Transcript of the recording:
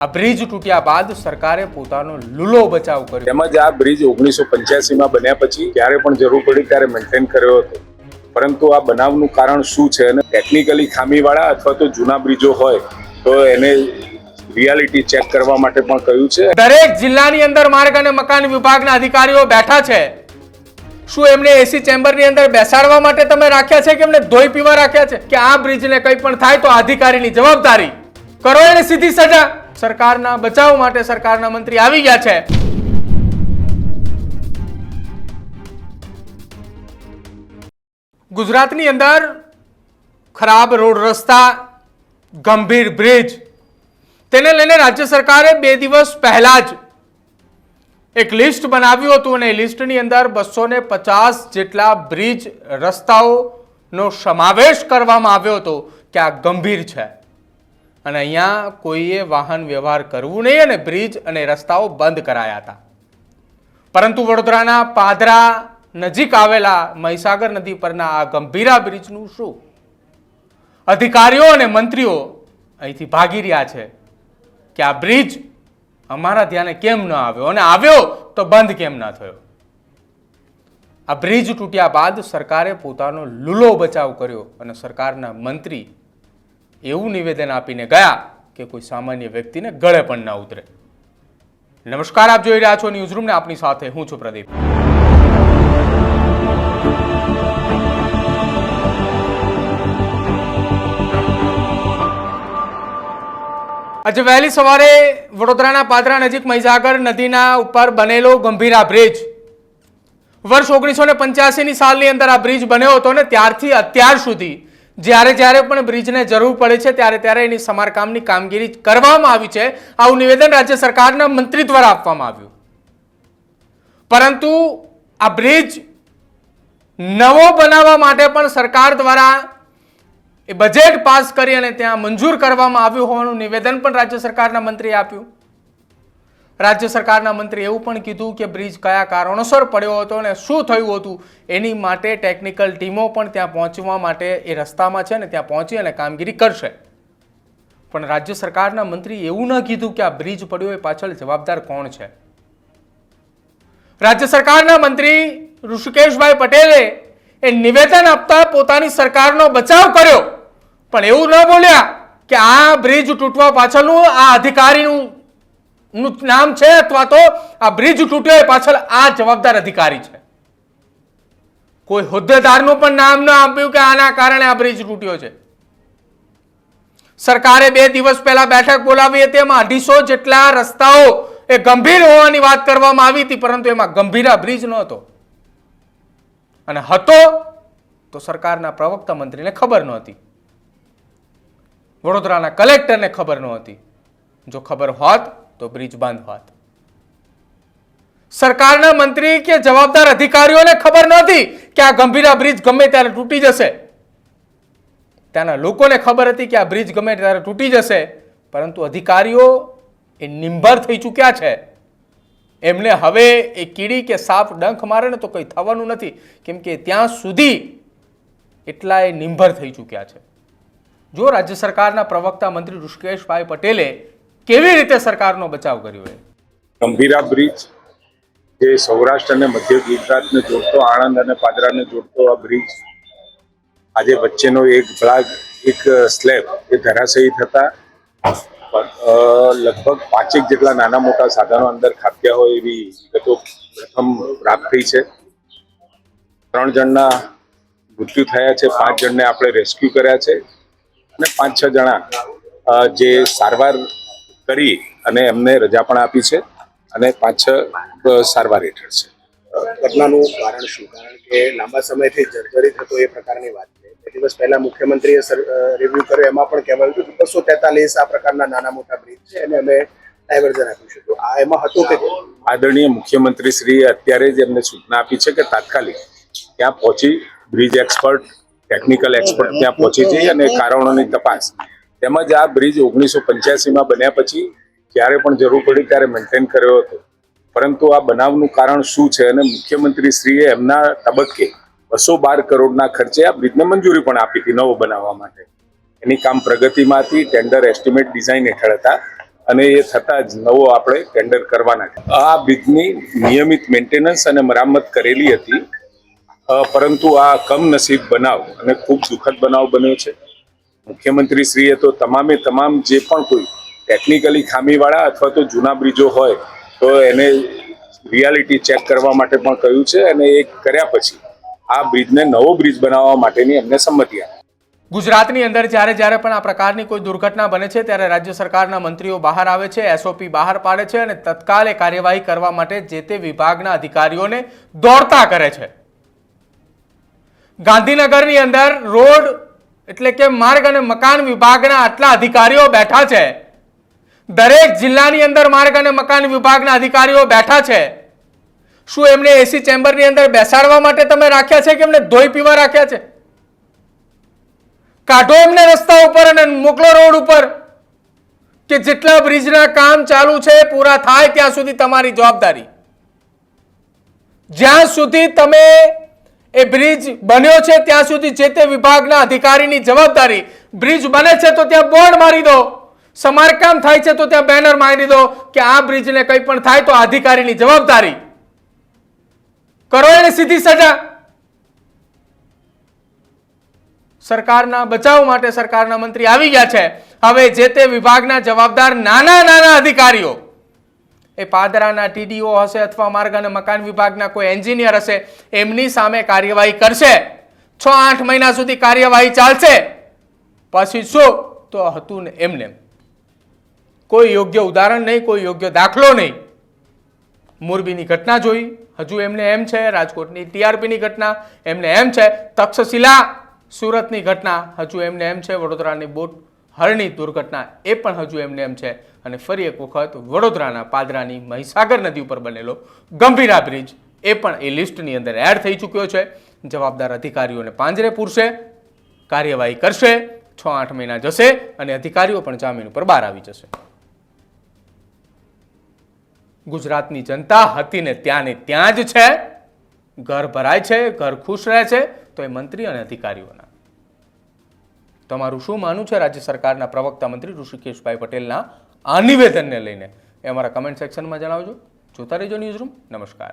આ બ્રિજ તૂટ્યા બાદ સરકારે પોતાનો લૂલો બચાવ કર્યો. તેમજ આ બ્રિજ ઓગણીસો પંચ્યાસીમાં બન્યા પછી જ્યારે પણ જરૂર પડી ત્યારે મેન્ટેન કર્યો હતો. પરંતુ આ બનાવનું કારણ શું છે અને ટેકનિકલી ખામીવાળા અથવા તો જૂના બ્રિજો હોય તો એને રિયાલિટી ચેક કરવા માટે પણ કહ્યું છે. દરેક જિલ્લાની અંદર માર્ગ અને મકાન વિભાગના અધિકારીઓ બેઠા છે. શું એમને એસી ચેમ્બરની અંદર બેસાડવા માટે તમે રાખ્યા છે કે એમને ધોઈ પીવા રાખ્યા છે? કે આ બ્રિજને કંઈ પણ થાય તો અધિકારીની જવાબદારી કરો એને સીધી સજા. સરકારના બચાવ માટે સરકારના મંત્રી આવી ગયા છે. ગુજરાતની અંદર ખરાબ રોડ રસ્તા, ગંભીર બ્રિજ, તેને લઈને રાજ્ય સરકારે બે દિવસ પહેલા જ એક લિસ્ટ બનાવ્યું હતું અને એ લિસ્ટની અંદર બસો ને પચાસ જેટલા બ્રિજ રસ્તાઓનો સમાવેશ કરવામાં આવ્યો હતો કે આ ગંભીર છે. અને અહીંયા કોઈએ વાહન વ્યવહાર કરવું નહીં અને બ્રિજ અને રસ્તાઓ બંધ કરાયા હતા. પરંતુ વડોદરાના પાદરા નજીક આવેલા મહીસાગર નદી પરના આ ગંભીરા બ્રિજનું શું? અધિકારીઓ અને મંત્રીઓ અહીંથી ભાગી રહ્યા છે કે આ બ્રિજ અમારા ધ્યાને કેમ ન આવ્યો અને આવ્યો તો બંધ કેમ ન થયો? આ બ્રિજ તૂટ્યા બાદ સરકારે પોતાનો લૂલો બચાવ કર્યો અને સરકારના મંત્રી એવું નિવેદન આપીને ગયા કે કોઈ સામાન્ય વ્યક્તિને ગળે પણ ન ઉતરે. નમસ્કાર, આપ જોઈ રહ્યા છો ન્યૂઝરૂમને આપની સાથે હું છું પ્રદીપ. આજે વહેલી સવારે વડોદરાના પાદરા નજીક મહીસાગર નદીના ઉપર બનેલો ગંભીરા બ્રિજ. વર્ષ ઓગણીસો ને પંચ્યાસીની સાલની અંદર આ બ્રિજ બન્યો હતો ને ત્યારથી અત્યાર સુધી જ્યારે જ્યારે પણ બ્રિજને જરૂર પડે છે, ત્યારે ત્યારે એની સમારકામની કામગીરી કરવામાં આવી છે. આવું નિવેદન રાજ્ય સરકારના મંત્રી દ્વારા આપવામાં આવ્યું. પરંતુ આ બ્રિજ નવો બનાવવા માટે પણ સરકાર દ્વારા એ બજેટ પાસ કરી અને ત્યાં મંજૂર કરવામાં આવ્યું હોવાનું નિવેદન પણ રાજ્ય સરકારના મંત્રીએ આપ્યું. રાજ્ય સરકારના મંત્રીએ એવું પણ કીધું કે બ્રિજ કયા કારણોસર પડ્યો હતો અને શું થયું હતું એની માટે ટેકનિકલ ટીમો પણ ત્યાં પહોંચવા માટે એ રસ્તામાં છે ને ત્યાં પહોંચી અને કામગીરી કરશે. પણ રાજ્ય સરકારના મંત્રી એવું ન કીધું કે આ બ્રિજ પડ્યો એ પાછળ જવાબદાર કોણ છે. રાજ્ય સરકારના મંત્રી ઋષિકેશભાઈ પટેલે એ નિવેદન આપતા પોતાની સરકારનો બચાવ કર્યો. પણ એવું ન બોલ્યા કે આ બ્રિજ તૂટવા પાછળનું આ અધિકારીનું નું નામ છે અથવા તો આ બ્રિજ તૂટ્યો એ પાછળ આ જવાબદાર અધિકારી છે. કોઈ હોદ્દેદારનું પણ નામ ન આપ્યું કે આના કારણે આ બ્રિજ તૂટ્યો છે. સરકારે બે દિવસ પહેલા બેઠક બોલાવી હતી, એમાં અઢીસો જેટલા રસ્તાઓ એ ગંભીર હોવાની વાત કરવામાં આવી હતી, પરંતુ એમાં ગંભીર બ્રિજ નહોતો. અને હતો તો સરકારના પ્રવક્તા મંત્રીને ખબર નહોતી. વડોદરાના કલેક્ટરને ખબર નહોતી. જો ખબર હોત તો બ્રિજ બંધ સરકારના મંત્રી કે જવાબદાર અધિકારીઓને ખબર નહોતી કે આ ગંભીરા બ્રિજ ગમે ત્યારે તૂટી જશે. ત્યાંના લોકોને ખબર હતી કે આ બ્રિજ ગમે ત્યારે તૂટી જશે, પરંતુ અધિકારીઓ એ નિંભર થઈ ચૂક્યા છે. એમને હવે એ કીડી કે સાપ ડંખ મારે ને તો કંઈ થવાનું નથી, કેમ કે ત્યાં સુધી એટલા એ નિંભર થઈ ચૂક્યા છે. જો રાજ્ય સરકારના પ્રવક્તા મંત્રી ઋષિકેશભાઈ પટેલે કેવી રીતે સરકારનો બચાવ કર્યો એ? ગંભીરા બ્રિજ જે સૌરાષ્ટ્ર અને મધ્ય ગુજરાતને જોડતો, આણંદ અને પાદરાને જોડતો આ બ્રિજ, આજે વચ્ચેનો એક ભાગ, એક સ્લેબ એ ધરાશયી થતા લગભગ પાંચેક જેટલા નાના મોટા સાધનો અંદર ખાપ્યા હોય એવી વિગતો પ્રથમ પ્રાપ્ત થઈ છે. ત્રણ જણના મૃત્યુ થયા છે, પાંચ જણને આપણે રેસ્ક્યુ કર્યા છે અને પાંચ છ જણા જે સારવાર કરી અને એમને રજા પણ આપી છે અને પાંચ છ સારવાર હેઠળ છે. ઘટનાનું કારણ શું? કારણ કે લાંબા સમયથી જર્જરિત હતો એ પ્રકારની વાત છે. બે દિવસ પહેલા મુખ્યમંત્રીએ રિવ્યુ કર્યો. એમાં પણ કહેવાયું હતું કે બસો તેતાલીસ આ પ્રકારના નાના મોટા બ્રિજ છે અને અમે ડાયવર્ઝન આપ્યું છે. તો આ એમાં હતું કે આદરણીય મુખ્યમંત્રી શ્રીએ અત્યારે જ એમને સૂચના આપી છે કે તાત્કાલિક ત્યાં પહોંચી બ્રિજ એક્સપર્ટ ટેકનિકલ એક્સપર્ટ ત્યાં પહોંચી જઈ અને કારણોની તપાસ તેમજ આ બ્રિજ ઓગણીસો પંચ્યાસીમાં બન્યા પછી જ્યારે પણ જરૂર પડી ત્યારે મેન્ટેન કર્યો હતો. પરંતુ આ બનાવનું કારણ શું છે અને મુખ્યમંત્રી શ્રીએ એમના તબક્કે બસો બાર કરોડના ખર્ચે આ બ્રિજને મંજૂરી પણ આપી હતી નવો બનાવવા માટે. એની કામ પ્રગતિમાં હતી ટેન્ડર એસ્ટિમેટ ડિઝાઇન હેઠળ હતા અને એ થતાં જ નવો આપણે ટેન્ડર કરવાના આ બ્રિજની નિયમિત મેન્ટેનન્સ અને મરામત કરેલી હતી. પરંતુ આ કમનસીબ બનાવ અને ખૂબ દુઃખદ બનાવ બન્યો છે. મુખ્યમંત્રી શ્રીએ તો તમામે તમામ જે પણ કોઈ ટેકનિકલી ખામીવાળા અથવા તો જૂના બ્રિજો હોય, તો એને રિયાલિટી ચેક કરવા માટે પણ કહ્યું છે અને એ કર્યા પછી આ બ્રિજને નવો બ્રિજ બનાવવા માટેની એમને સંમતિ આપી. ગુજરાતની અંદર જ્યારે જ્યારે પણ આ પ્રકારની કોઈ દુર્ઘટના બને છે, ત્યારે રાજ્ય સરકારના મંત્રીઓ બહાર આવે છે એસઓપી બહાર પાડે છે અને તત્કાલે કાર્યવાહી કરવા માટે જે તે વિભાગના અધિકારીઓને દોડતા કરે છે. ગાંધીનગરની અંદર રોડ એટલે કે માર્ગ અને મકાન વિભાગના આટલા અધિકારીઓ બેઠા છે. દરેક જિલ્લાની અંદર માર્ગ અને મકાન વિભાગના અધિકારીઓ બેઠા છે. શું એમને એસી ચેમ્બરની અંદર બેસાડવા માટે તમે રાખ્યા છે કે એમને ધોઈ પીવા રાખ્યા છે? કાઢો એમને રસ્તા ઉપર અને મોકલો રોડ ઉપર. કે જેટલા બ્રિજના કામ ચાલુ છે, પૂરા થાય ત્યાં સુધી તમારી જવાબદારી. જ્યાં સુધી તમે એ બ્રિજ બન્યો છે, ત્યાં સુધી જે તે વિભાગના અધિકારીની જવાબદારી બ્રિજ બને છે તો ત્યાં બોર્ડ મારી દો, સમારકામ થાય છે તો ત્યાં બેનર મારી દો કે આ બ્રિજને કંઈ પણ થાય તો અધિકારીની જવાબદારી. કરો એને સીધી સજા. સરકારના બચાવ માટે સરકારના મંત્રી આવી ગયા છે. હવે જે તે વિભાગના જવાબદાર નાના નાના અધિકારીઓ એ પાદરાના ટીડીઓ હશે અથવા માર્ગ અને મકાન વિભાગના કોઈ એન્જિનિયર હશે, એમની સામે કાર્યવાહી કરશે. છ આઠ મહિના સુધી કાર્યવાહી ચાલશે. પછી શું? તો હતું ને એમને. કોઈ યોગ્ય ઉદાહરણ નહીં, કોઈ યોગ્ય દાખલો નહીં. મોરબીની ઘટના જોઈ. હજુ એમને એમ છે, રાજકોટની ટીઆરપીની ઘટના એમને એમ છે. તક્ષશિલા, સુરતની ઘટના. હજુ એમને એમ છે, વડોદરાની બોટ હરણી દુર્ઘટના એ પણ હજુ એમને એમ છે. અને ફરી એક વખત વડોદરાના પાદરાની મહીસાગર નદી ઉપર બનેલો ગંભીરા બ્રિજ એ પણ એ લિસ્ટની અંદર એડ થઈ ચૂક્યો છે. જવાબદાર અધિકારીઓને પાંજરે પૂરશે, કાર્યવાહી કરશે, છ આઠ મહિના જશે અને અધિકારીઓ પણ જામીન ઉપર બહાર આવી જશે. ગુજરાતની જનતા હતી ને ત્યાં ને ત્યાં જ છે. ઘર ભરાય છે, ઘર ખુશ રહે છે. તો એ મંત્રી અને અધિકારીઓના તમારું શું માનવું છે રાજ્ય સરકારના પ્રવક્તા મંત્રી ઋષિકેશભાઈ પટેલના આ નિવેદનને લઈને? એ અમારા કમેન્ટ સેક્શનમાં જણાવજો. જોતા રહેજો ન્યૂઝરૂમ નમસ્કાર.